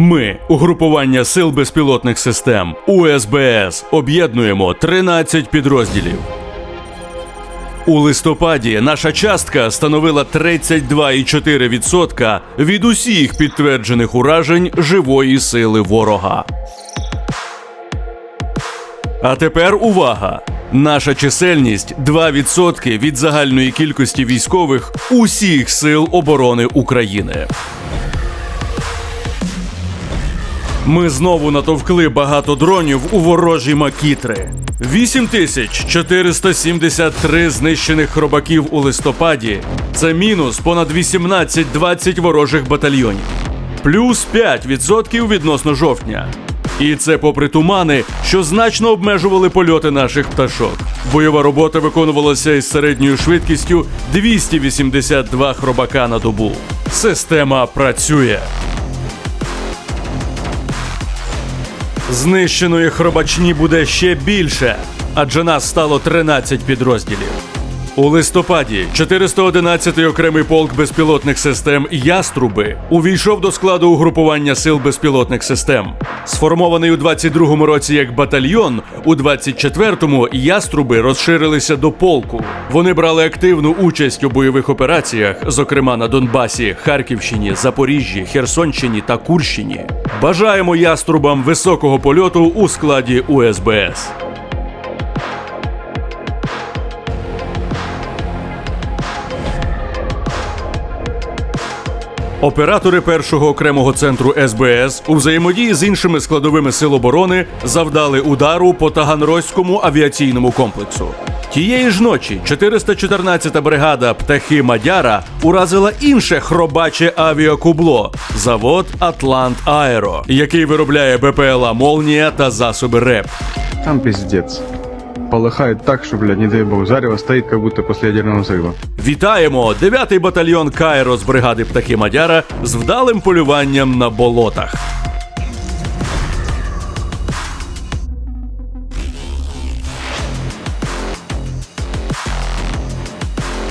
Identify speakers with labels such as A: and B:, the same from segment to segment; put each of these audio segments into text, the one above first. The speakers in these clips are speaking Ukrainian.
A: Ми, угрупування сил безпілотних систем УСБС, об'єднуємо 13 підрозділів. У листопаді наша частка становила 32,4% від усіх підтверджених уражень живої сили ворога. А тепер увага! Наша чисельність 2% від загальної кількості військових усіх сил оборони України. Ми знову натовкли багато дронів у ворожі макітри. 8473 знищених хробаків у листопаді. Це мінус понад 18-20 ворожих батальйонів. Плюс 5% відносно жовтня. І це попри тумани, що значно обмежували польоти наших пташок. Бойова робота виконувалася із середньою швидкістю 282 хробака на добу. Система працює. Знищеної хробачні буде ще більше, адже нас стало 13 підрозділів. У листопаді 411-й окремий полк безпілотних систем Яструби увійшов до складу угрупування сил безпілотних систем. Сформований у 22-му році як батальйон, у 24-му яструби розширилися до полку. Вони брали активну участь у бойових операціях, зокрема на Донбасі, Харківщині, Запоріжжі, Херсонщині та Курщині. Бажаємо яструбам високого польоту у складі УСБС. Оператори першого окремого центру СБС у взаємодії з іншими складовими сил оборони завдали удару по Таганрозькому авіаційному комплексу. Тієї ж ночі 414-та бригада птахи Мадяра уразила інше хробаче авіакубло завод Атлант Аеро, який виробляє БПЛА Молнія та засоби РЕП.
B: Там пиздец. Полыхает так, что, блядь, не дай бог, зарево стоит, как будто после ядерного взрыва.
A: Вітаємо! 9-й батальйон Кайро з бригади птахи Мадяра з вдалим полюванням на болотах.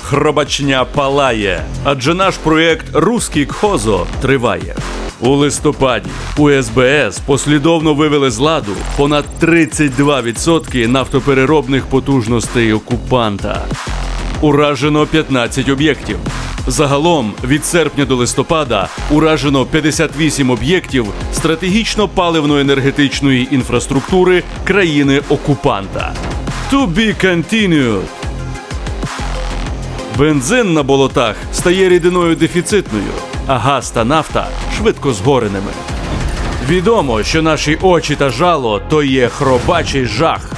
A: Хробачня палає, адже наш проєкт Руський Кхозо триває. У листопаді у СБС послідовно вивели з ладу понад 32% нафтопереробних потужностей окупанта. Уражено 15 об'єктів. Загалом від серпня до листопада уражено 58 об'єктів стратегічно паливно-енергетичної інфраструктури країни-окупанта. To be continued. Бензин на болотах стає рідиною дефіцитною, а газ та нафта швидко згореними. Відомо, що наші очі та жало то є хробачий жах.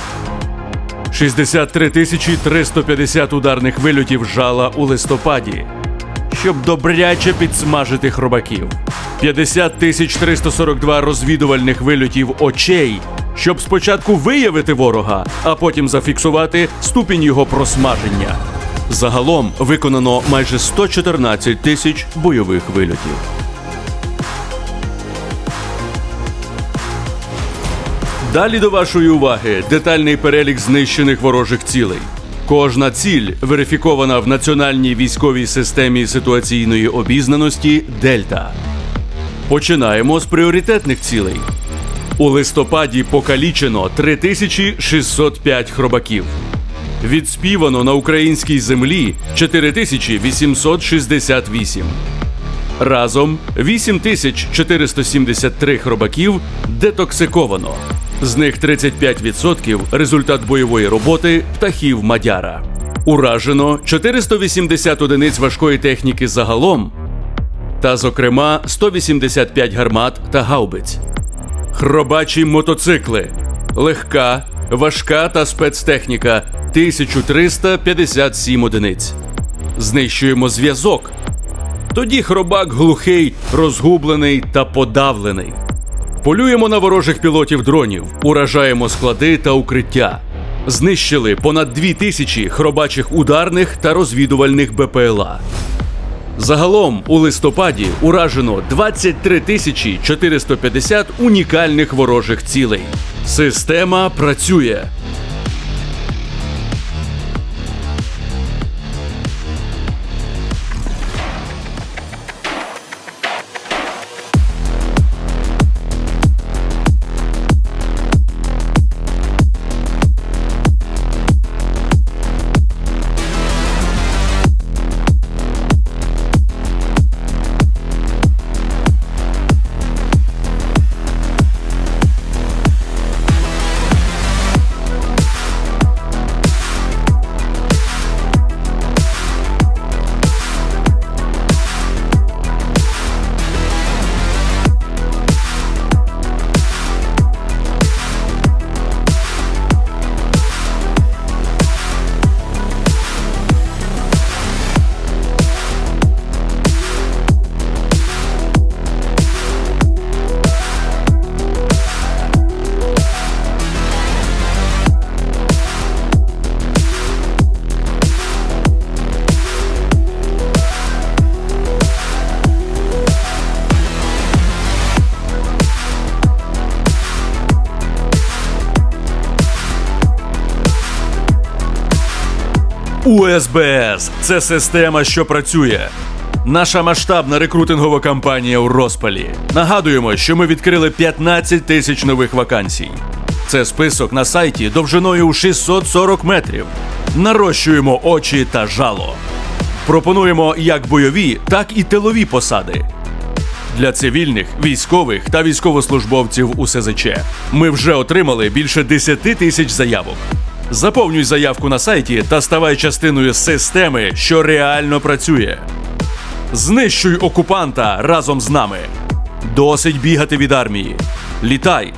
A: 63 тисячі 350 ударних вильотів жала у листопаді, щоб добряче підсмажити хробаків. 50 тисяч 342 розвідувальних вильотів очей, щоб спочатку виявити ворога, а потім зафіксувати ступінь його просмаження. Загалом виконано майже 114 тисяч бойових вильотів. Далі до вашої уваги детальний перелік знищених ворожих цілей. Кожна ціль верифікована в національній військовій системі ситуаційної обізнаності Дельта. Починаємо з пріоритетних цілей. У листопаді покалічено 3605 хробаків. Відспівано на українській землі 4868. Разом 8473 хробаків детоксиковано. З них 35% результат бойової роботи птахів Мадяра. Уражено 480 одиниць важкої техніки загалом, та, зокрема, 185 гармат та гаубиць. Хробачі мотоцикли. Легка, важка та спецтехніка 1357 одиниць. Знищуємо зв'язок. Тоді хробак глухий, розгублений та подавлений. Полюємо на ворожих пілотів дронів, уражаємо склади та укриття. Знищили понад дві тисячі хробачих ударних та розвідувальних БПЛА. Загалом у листопаді уражено 23 тисячі 450 унікальних ворожих цілей. Система працює. УСБС це система, що працює. Наша масштабна рекрутингова кампанія у розпалі. Нагадуємо, що ми відкрили 15 тисяч нових вакансій. Це список на сайті довжиною у 640 метрів. Нарощуємо очі та жало. Пропонуємо як бойові, так і тилові посади. Для цивільних, військових та військовослужбовців УСЗЧ ми вже отримали більше 10 тисяч заявок. Заповнюй заявку на сайті та ставай частиною системи, що реально працює. Знищуй окупанта разом з нами. Досить бігати від армії. Літай,